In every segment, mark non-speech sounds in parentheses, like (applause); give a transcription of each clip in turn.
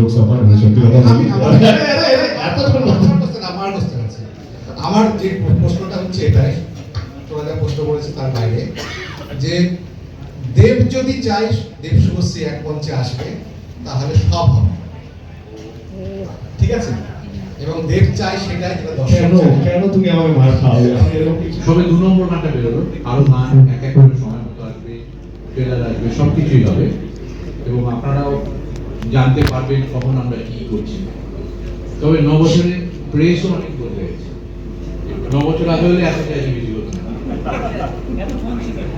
মানে সত্যি কথা বলি। আমার- যে প্রশ্নটা হচ্ছে এটাই তোরা যা প্রশ্ন করেছে তার বাইরে যে দেব যদি চাই দেব শুভশ্রী এক মঞ্চে আসবে তাহলে সব হবে। ঠিক আছে? এবং দেব চাই সেটাই যেটা দর্শক কেন কেন তুমি আমাকে মার খাওয়াবে সবে দু নম্বর গানটা বেরোলো। আরও গান এক এক করে সময় মতো আসবে ট্রেলার আসবে সব কিছুই হবে। এবং আপনারাও জানতে পারবেন কখন আমরা কি করছি। তবে ন বছরে প্রেসও অনেক বদলে গেছে। ন বছর আগে হলে এত জায়গা বেশি হতো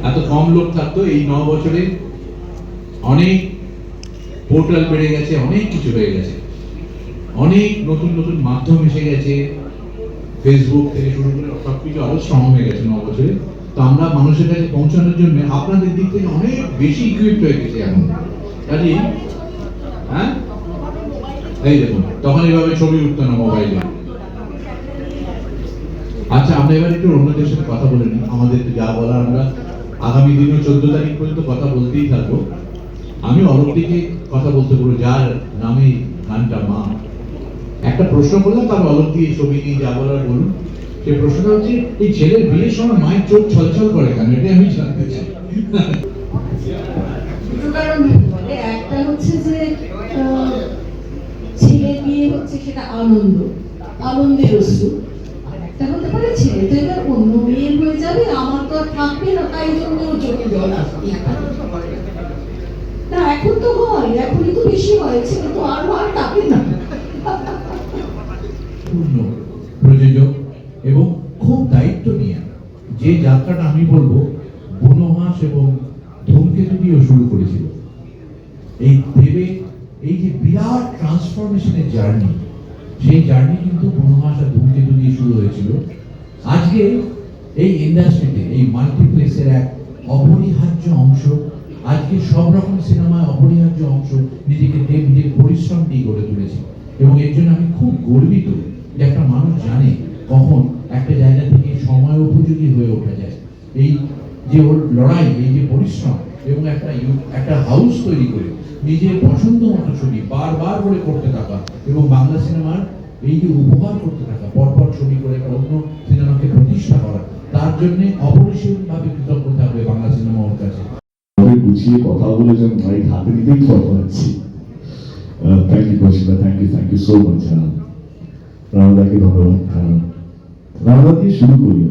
এত কম লোক থাকতো, এই ন বছরে অনেক পোর্টাল বেড়ে গেছে, অনেক কিছু হয়ে গেছে। অনেক নতুন নতুন মাধ্যম এসে গেছে। ফেসবুক থেকে শুরু করে সবকিছু আরও স্ট্রং হয়ে গেছে ন বছরে। তো আমরা মানুষের কাছে পৌঁছানোর জন্য আপনাদের দিক থেকে অনেক বেশি ইকুইপড হয়ে গেছে এখন। কাজে হ্যাঁ? এই দেখুন তখন এইভাবে ছবি উঠতো না মোবাইলে আচ্ছা আমরা এবার একটু সাথে কথা বলে নিই আমাদের যা বলার আমরা আগামী দিনে চোদ্দ তারিখ পর্যন্ত কথা বলতেই থাকব। আমি অলকটিকে কথা বলতে বলব, যার নামে গানটা মা। একটা প্রশ্ন করলাম তার অলক দিয়ে ছবি নিয়ে যা বলার বলুন। সেই প্রশ্নটা হচ্ছে, এই ছেলের বিয়ের সময় মায়ের চোখ ছলছল করে কেন? এটাই আমি জানতে চাই দুটো কারণ হতে পারে একটা হচ্ছে যে আহ, ছেলের বিয়ে হচ্ছে সেটা আনন্দ, আনন্দের অশ্রু। একটা হতে পারে এবার অন্য মেয়ের হয়ে যাবে, আমার তো আর থাকবে না, তাই জন্য চোখে জল না, এখন তো হয়, এখনই তো বেশি হয়, ছেলে তো আর থাকে না। প্রযোজক এবং খুব দায়িত্ব নিয়ে যে যাত্রাটা আমি বলব বনহাস এবং ধূমকেতু দিয়েও শুরু করেছিল। এই ভেবে বিরাট ট্রান্সফরমেশনের জার্নি সেই জার্নি কিন্তু আর ধূমকেতু দিয়ে শুরু হয়েছিল। আজকে এই ইন্ডাস্ট্রিতে এই মাল্টিপ্লেক্সের এক অপরিহার্য অংশ, আজকে সব রকম সিনেমায় অপরিহার্য অংশ নিজেকে দেব, নিজের পরিশ্রম দিয়ে গড়ে তুলেছে। এবং এর জন্য আমি খুব গর্বিত যে একটা মানুষ জানে কখন একটা জায়গা থেকে সময় উপযোগী হয়ে ওঠা যায়। এই যে ওর লড়াই, এই যে পরিশ্রম এবং একটা একটা হাউস তৈরি করে নিজের পছন্দ মতো ছবি বারবার করে করতে থাকা এবং বাংলা সিনেমার এই যে উপহার করতে থাকা, পরপর ছবি করে একটা অন্য সিনেমাকে প্রতিষ্ঠা করা, তার জন্য অপরিসীমভাবে কৃতজ্ঞ থাকবে বাংলা সিনেমা ওর কাছে। গুছিয়ে কথা বলে যেন মাইক হাতে নিতেই ফল পাচ্ছি thank you Kaushika thank you thank you so much রানাদাকে ধন্যবাদ রানাদা দিয়ে শুরু করি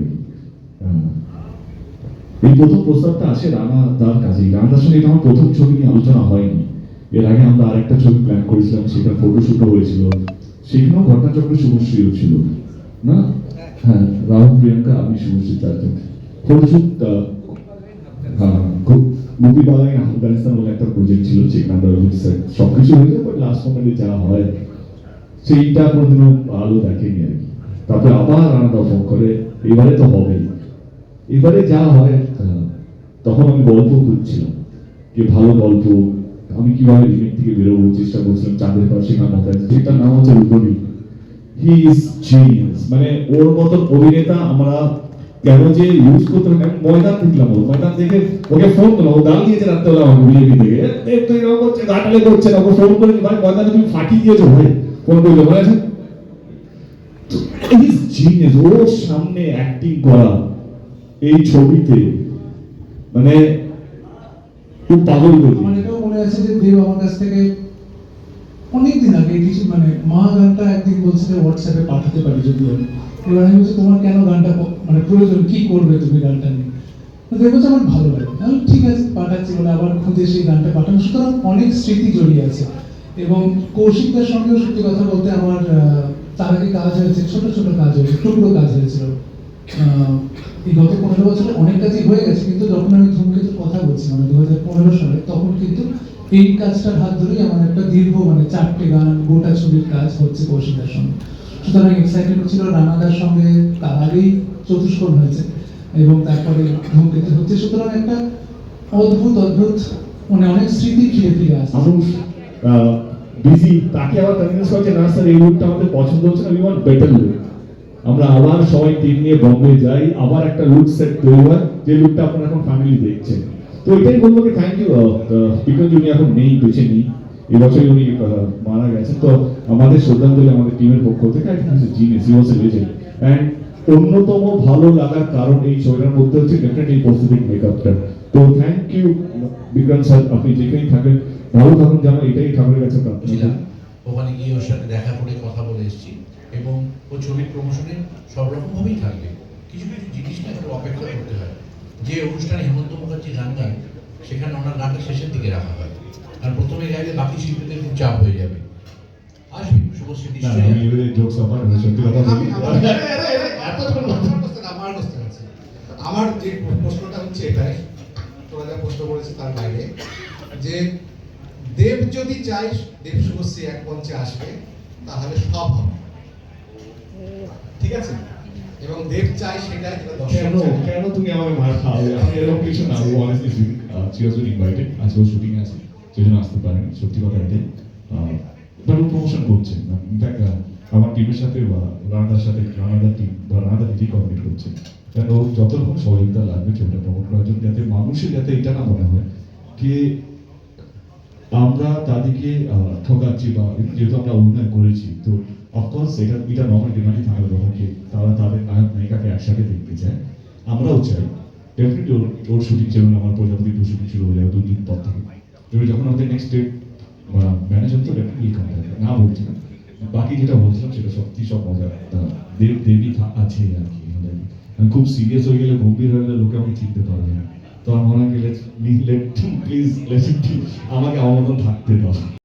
এই প্রথম প্রস্তাবটা আসে রানা তার কাছে রানাদার সঙ্গে এটা আমার প্রথম ছবি নিয়ে আলোচনা হয়নি। এর আগে আমরা আরেকটা ছবি প্ল্যান করেছিলাম সেটা ফটোশুটও হয়েছিল। সেখানেও ঘটনাচক্র শুভশ্রীও ছিল না? হ্যাঁ রাহুল প্রিয়াঙ্কা আমি শুভশ্রী চারজন। ফটোশুট হ্যাঁ মুভি বাগানে আফগানিস্তান বলে একটা প্রজেক্ট ছিল সেখানে আমরা সবকিছু হয়ে যায় লাস্ট মোমেন্টে যা হয় সেইটা কোনোদিনও আলো দেখেনি আর কি। তারপরে আবার রানাদা ফোন করে এবারে তো হবেই। এবারে যা হয় আহ, তখন আমি গল্প খুঁজছিলাম যে ভালো গল্প আমি কীভাবে রিমেক থেকে বেরোবো চেষ্টা করছিলাম চাঁদের পাশে গান মাথায় যেটার নাম হচ্ছে রূপনী হি ইজ জিনিয়াস মানে ওর মতন অভিনেতা আমরা কেন যে ইউজ করতে পারি আমি ময়দান দেখলাম ও ময়দান দেখে ওকে ফোন করলাম। ও গান দিয়েছে রাত্রেবেলা আমার বিজেপি থেকে এ, তুই এরকম করছে গাটালে করছে না ওকে ফোন করে ভাই ময়দানে তুমি ফাঁকি দিয়েছ ভাই। ফোন করলে মনে আছে? ইজ জিনিয়াস ওর সামনে অ্যাক্টিং করা এই ছবিতে মানে খুব পাগল মনে আছে যে দেব আমার কাছ থেকে অনেকদিন আগে কিছু মানে মা গানটা একদিন বলছে যে হোয়াটসঅ্যাপে পাঠাতে পারি যদি আমি। এবার আমি বলছি, তোমার কেন গানটা মানে প্রয়োজন? কি করবে তুমি গানটা নিয়ে? দেব বলছে, আমার ভালো লাগে। আমি ঠিক আছে, পাঠাচ্ছি। বলে আবার খুঁজে সেই গানটা পাঠানো। সুতরাং অনেক স্মৃতি জড়িয়ে আছে। এবং কৌশিকদার সঙ্গেও সত্যি কথা বলতে আমার তার আগে কাজ হয়েছে, ছোট ছোট কাজ হয়েছে, টুকরো কাজ হয়েছিল। এই গত পনেরো বছরে অনেক কাজই হয়ে গেছে, কিন্তু যখন আমি ধূমকেতুর কথা বলছি মানে দু হাজার পনেরো সালে, তখন কিন্তু এই কাজটার হাত ধরেই আমার একটা দীর্ঘ মানে চারটে গান, গোটা ছবির কাজ হচ্ছে কৌশিকদার সঙ্গে। সুতরাং এক্সাইটেড ছিল রানাদার সঙ্গে, তার আগেই চতুষ্কোণ হয়েছে, এবং তারপরে ধূমকেতু হচ্ছে। সুতরাং একটা অদ্ভুত অদ্ভুত মানে অনেক স্মৃতি ফিরে ফিরে আসছে। মানুষ বিজি তাকে আবার করছে, না স্যার এই লুকটা আমাদের পছন্দ হচ্ছে না বেটার লুক আমরা আবার সবাই টিম নিয়ে বম্বে যাই, আবার একটা লুক সেট তৈরি হয়, যে লুকটা আপনারা এখন ফ্যামিলি দেখছেন। তো এটাই বলব কি থ্যাংক ইউ বিকজ উনি এখন নেই, বেঁচে নেই। এবছরই উনি মারা গেছেন। তো আমাদের শ্রদ্ধাঞ্জলি আমাদের টিমের পক্ষ থেকে I genius he was legend and অন্যতম ভালো লাগার কারণ এই ছবিটার মধ্যে হচ্ছে ডেফিনেটলি প্রস্থেটিক মেকআপটা তো থ্যাংক ইউ বিক্রম স্যার আপনি যেখানেই থাকেন, ভালো থাকুন জানো এটাই ঠাকুরের কাছে প্রার্থনা। ওখানে গিয়ে ওর সাথে দেখা করে কথা বলে এসেছি। এবং ও ছবির প্রমোশনে সব রকমভাবেই থাকবে। কিছু কিছু জিনিস না একটু অপেক্ষা করতে হয়। যে অনুষ্ঠানে হেমন্ত মুখার্জি গান গান সেখানে ওনার গানটা শেষের দিকে রাখা হয়। আর প্রথমে গাইলে বাকি শিল্পীদের খুব চাপ হয়ে যাবে। আসবে শুভশ্রী। আমার যে প্রশ্নটা হচ্ছে এটাই। তোরা যা প্রশ্ন করেছে তার বাইরে। যে দেব যদি চাই দেব শুভশ্রী এক মঞ্চে আসবে তাহলে সব হবে। ঠিক আছে? এবং দেব চাই সেটা যেটা দর্শক কেন কেন তুমি আমাকে মার খাওয়াবে আমি এরকম কিছু না honestly speaking she was invited আজকেও শুটিং আছে সেজন্য আসতে পারেন সত্যি কথা এটাই। বাট ও প্রমোশন করছে। ইনফ্যাক্ট আমার টিমের সাথে বা রানাদার সাথে রানাদার টিম বা রানাদার নিজেই কোঅর্ডিনেট করছে। ও যত রকম সহযোগিতা লাগবে ছবিটা প্রমোট করার জন্য যাতে মানুষের যাতে এটা না মনে হয় যে আমরা তাদেরকে ঠকাচ্ছি বা যেহেতু আমরা অভিনয় করেছি তো অফকোর্স এটা এটা নর্মাল ডিমান্ডই থাকার কথা যে তারা তাদের নায়ক নায়িকাকে একসাথে দেখতে চায় আমরাও চাই। ডেফিনেটলি ওর ওর শুটিং যেমন আমার প্রজাপতি টু শুটিং শুরু হয়ে যাবে দুদিন পর থেকে। এবার যখন আমাদের নেক্সট ডেট ম্যানেজ হতো ডেফিনেটলি কমে যাবে না বলছি না। বাকি যেটা বলছিলাম সেটা সত্যি সব মজা। দেব দেবী আছে আর কি আমি খুব সিরিয়াস হয়ে গেলে, গম্ভীর হয়ে গেলে লোকে আমাকে চিনতে পারবে না। তো আমার মনে হয় প্লিজ (laughs) আমাকে আমার মতন থাকতে দাও।